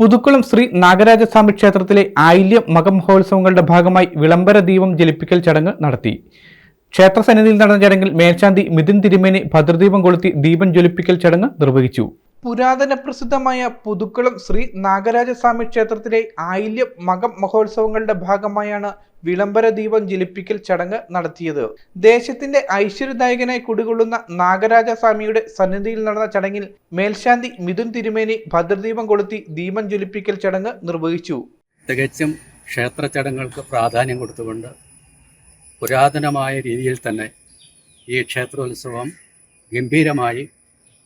പുതുക്കുളം ശ്രീ നാഗരാജസ്വാമി ക്ഷേത്രത്തിലെ ആയില്യം മകമഹോത്സവങ്ങളുടെ ഭാഗമായി വിളംബര ദീപം ജലിപ്പിക്കൽ ചടങ്ങ് നടത്തി. ക്ഷേത്ര സന്നിധിയിൽ നടന്ന ചടങ്ങിൽ മേൽശാന്തി മിഥുൻ തിരുമേനി ഭദ്രദീപം കൊളുത്തി ദീപം ജ്വലിപ്പിക്കൽ ചടങ്ങ് നിർവഹിച്ചു. പുരാതന പ്രസിദ്ധമായ പുതുക്കുളം ശ്രീ നാഗരാജസ്വാമി ക്ഷേത്രത്തിലെ ആയില്യം മകം മഹോത്സവങ്ങളുടെ ഭാഗമായാണ് വിളംബര ദീപം ജ്വലിപ്പിക്കൽ ചടങ്ങ് നടത്തിയത്. ദേശത്തിന്റെ ഐശ്വര്യദായകനായി കുടികൊള്ളുന്ന നാഗരാജസ്വാമിയുടെ സന്നിധിയിൽ നടന്ന ചടങ്ങിൽ മേൽശാന്തി മിഥുൻ തിരുമേനി ഭദ്രദീപം കൊളുത്തി ദീപം ജ്വലിപ്പിക്കൽ ചടങ്ങ് നിർവഹിച്ചു. തികച്ചും ക്ഷേത്ര ചടങ്ങുകൾക്ക് പ്രാധാന്യം കൊടുത്തുകൊണ്ട് പുരാതനമായ രീതിയിൽ തന്നെ ഈ ക്ഷേത്രോത്സവം ഗംഭീരമായി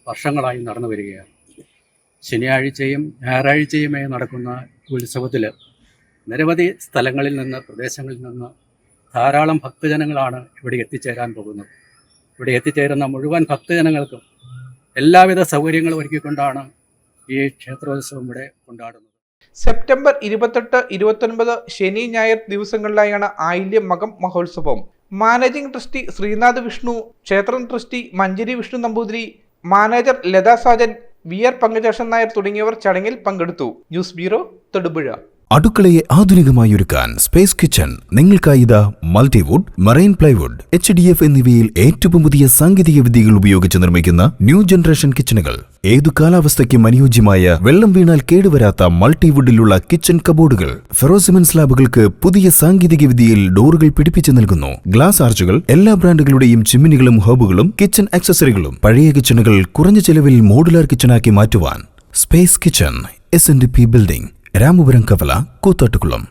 വർഷങ്ങളായി നടന്നു വരികയാണ്. ശനിയാഴ്ചയും ഞായറാഴ്ചയുമായി നടക്കുന്ന ഉത്സവത്തിൽ നിരവധി സ്ഥലങ്ങളിൽ നിന്ന് പ്രദേശങ്ങളിൽ നിന്ന് ധാരാളം ഭക്തജനങ്ങളാണ് ഇവിടെ എത്തിച്ചേരാൻ പോകുന്നത്. ഇവിടെ എത്തിച്ചേരുന്ന മുഴുവൻ ഭക്തജനങ്ങൾക്കും എല്ലാവിധ സൗകര്യങ്ങളും ഒരുക്കിക്കൊണ്ടാണ് ഈ ക്ഷേത്രോത്സവം ഇവിടെ കൊണ്ടാടുന്നത്. സെപ്റ്റംബർ ഇരുപത്തെട്ട് ഇരുപത്തൊൻപത് ശനി ഞായർ ദിവസങ്ങളിലായാണ് ആയില്യം മകം മഹോത്സവം. മാനേജിംഗ് ട്രസ്റ്റി ശ്രീനാഥ് വിഷ്ണു ക്ഷേത്രം trustee Manjari Vishnu Namboothiri manager Latha Sajan V R Pankajeshan Nair തുടങ്ങിയവർ ചടങ്ങിൽ പങ്കെടുത്തു. News bureau Thodupuzha. അടുക്കളയെ ആധുനികമായി ഒരുക്കാൻ സ്പേസ് കിച്ചൺ നിങ്ങൾക്കായി ഇതാ multiwood marine plywood H D F എന്നിവയിൽ ഏറ്റവും പുതിയ സാങ്കേതിക വിദ്യകൾ ഉപയോഗിച്ച് നിർമ്മിക്കുന്ന ന്യൂ ജനറേഷൻ കിച്ചണുകൾ. ഏതു കാലാവസ്ഥയ്ക്കും അനുയോജ്യമായ വെള്ളം വീണാൽ കേടുവരാത്ത മൾട്ടിവുഡിലുള്ള കിച്ചൺ കബോർഡുകൾ ഫെറോസിമൻ സ്ലാബുകൾക്ക് പുതിയ സാങ്കേതിക വിദ്യയിൽ ഡോറുകൾ പിടിപ്പിച്ചു നൽകുന്നു. ഗ്ലാസ് ആർച്ചുകൾ എല്ലാ ബ്രാൻഡുകളുടെയും ചിമ്മിനികളും ഹോബുകളും കിച്ചൺ ആക്സസറികളും പഴയ കിച്ചണുകൾ കുറഞ്ഞ ചെലവിൽ മോഡുലാർ കിച്ചണാക്കി മാറ്റുവാൻ space kitchen S N D P building Ramapuram കവല കൂത്താട്ടുകുളം